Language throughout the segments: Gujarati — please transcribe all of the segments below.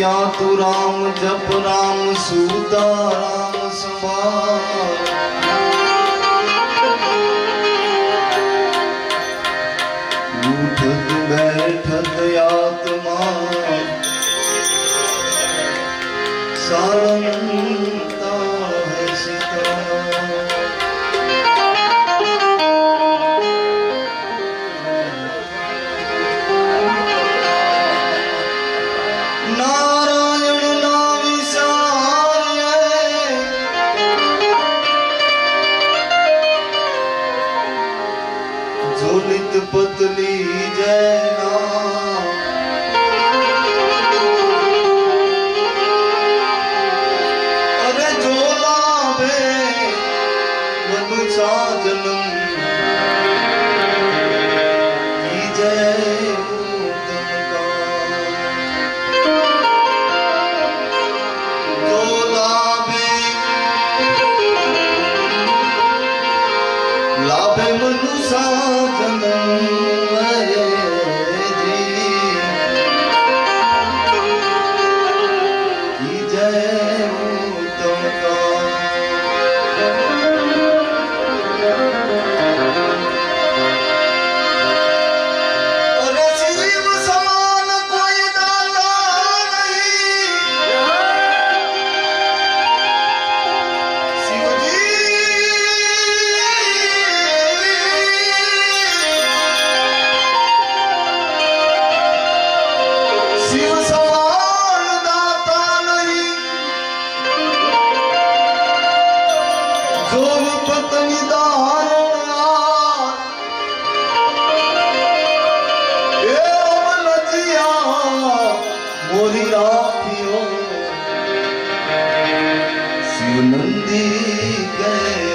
ત્યાં તું રામ જપ રામ સુતા રામ ઉઠત બેઠત આત્મા સારંગ ਸਭ ਨੂੰ ਸਾਜਨ દેકર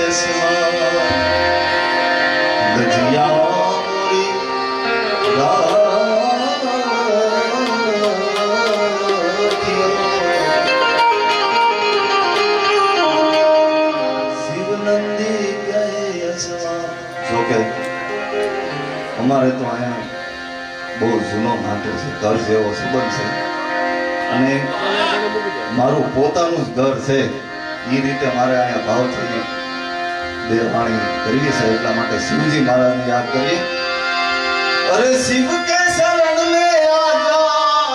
અસમાન દિયા ઓરી રા રા સિવનંદી કે અસમાન જો કે અમારે તો આ બોજ જૂનો માથે તર્જ એવો સુબન છે અને મારું પોતાનું ઘર છે એ રીતે મારે અહીંયા ભાવથી દેવાણી કરવી છે એટલા માટે શિવજી મહારાજને યાદ કરીએ અરે શિવ કે શરણ મે આજા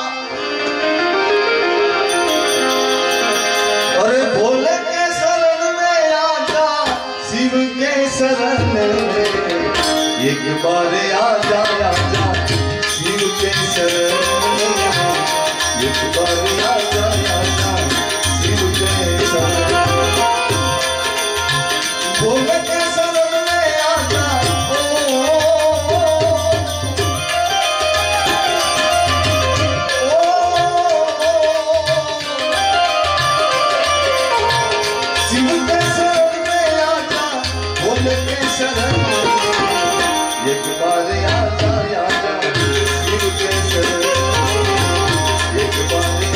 અરે ભોલે કે શરણ મે આજા શિવ કે શરણ Everybody, I, I, I, I, you can say, everybody.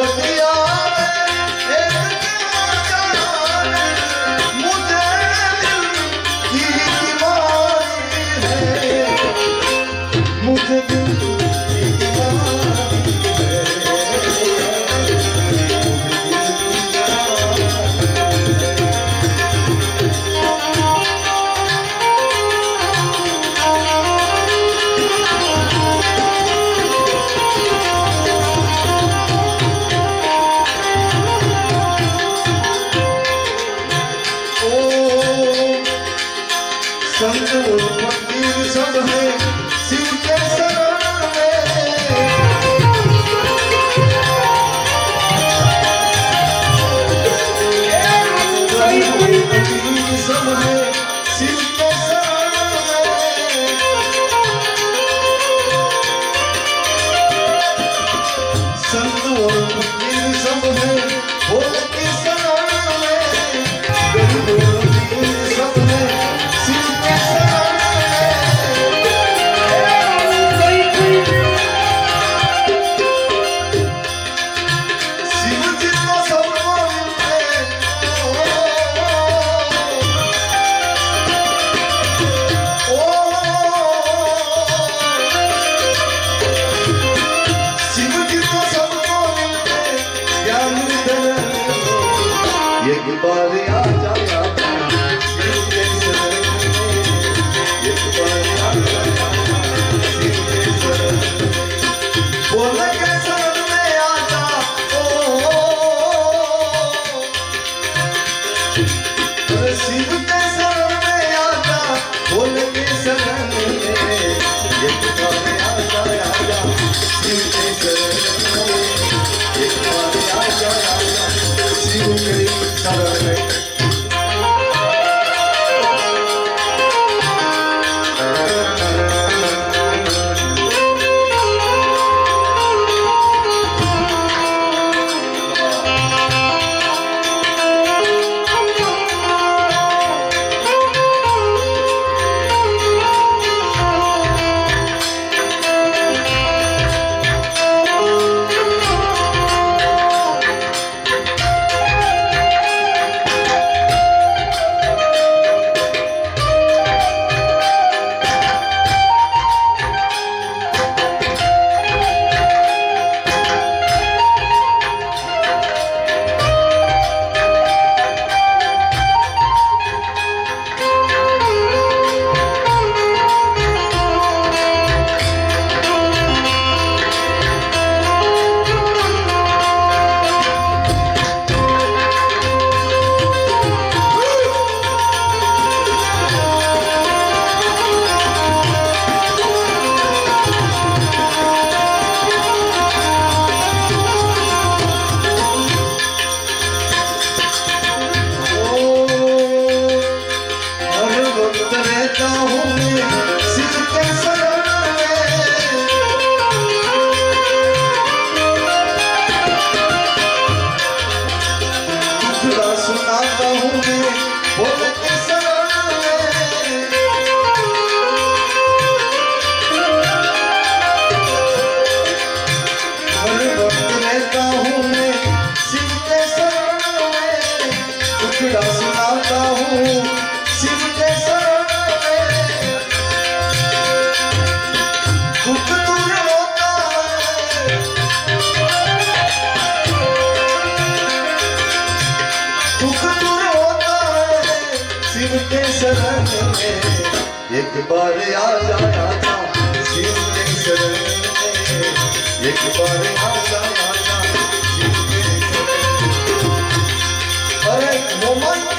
भक्तिया शरण में एक बार आ जाया था शिव के शरण में एक बार आ जाया था शिव के शरण अरे मोमन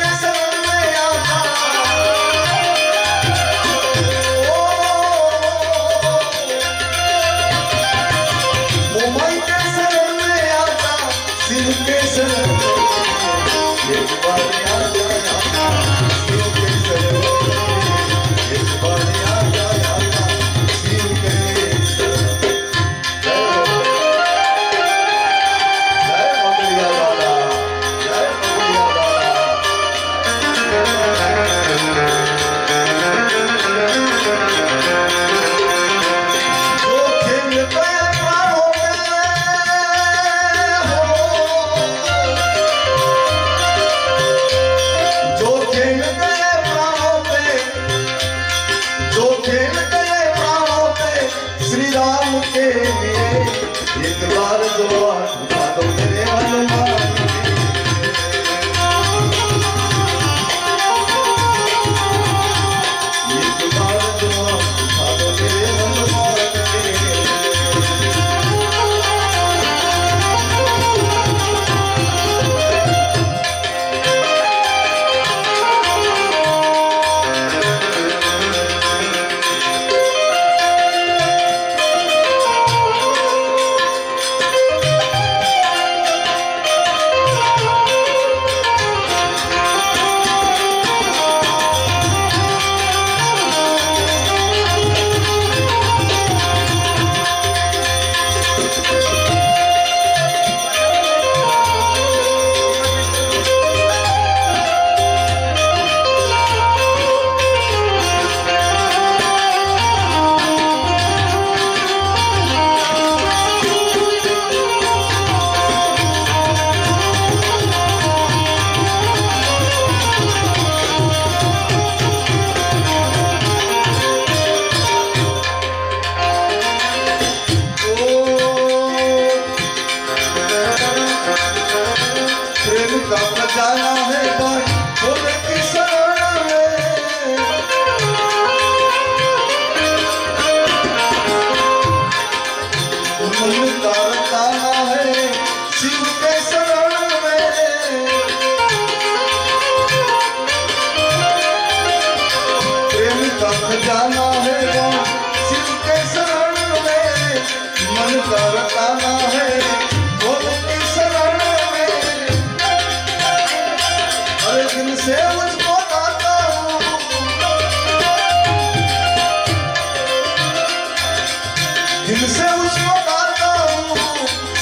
से उसको गाता हूँ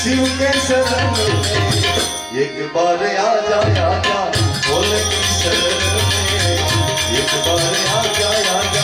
शिव के शरण में एक बार आ जा आ जा भोले शरण में एक बार आ जा आ जा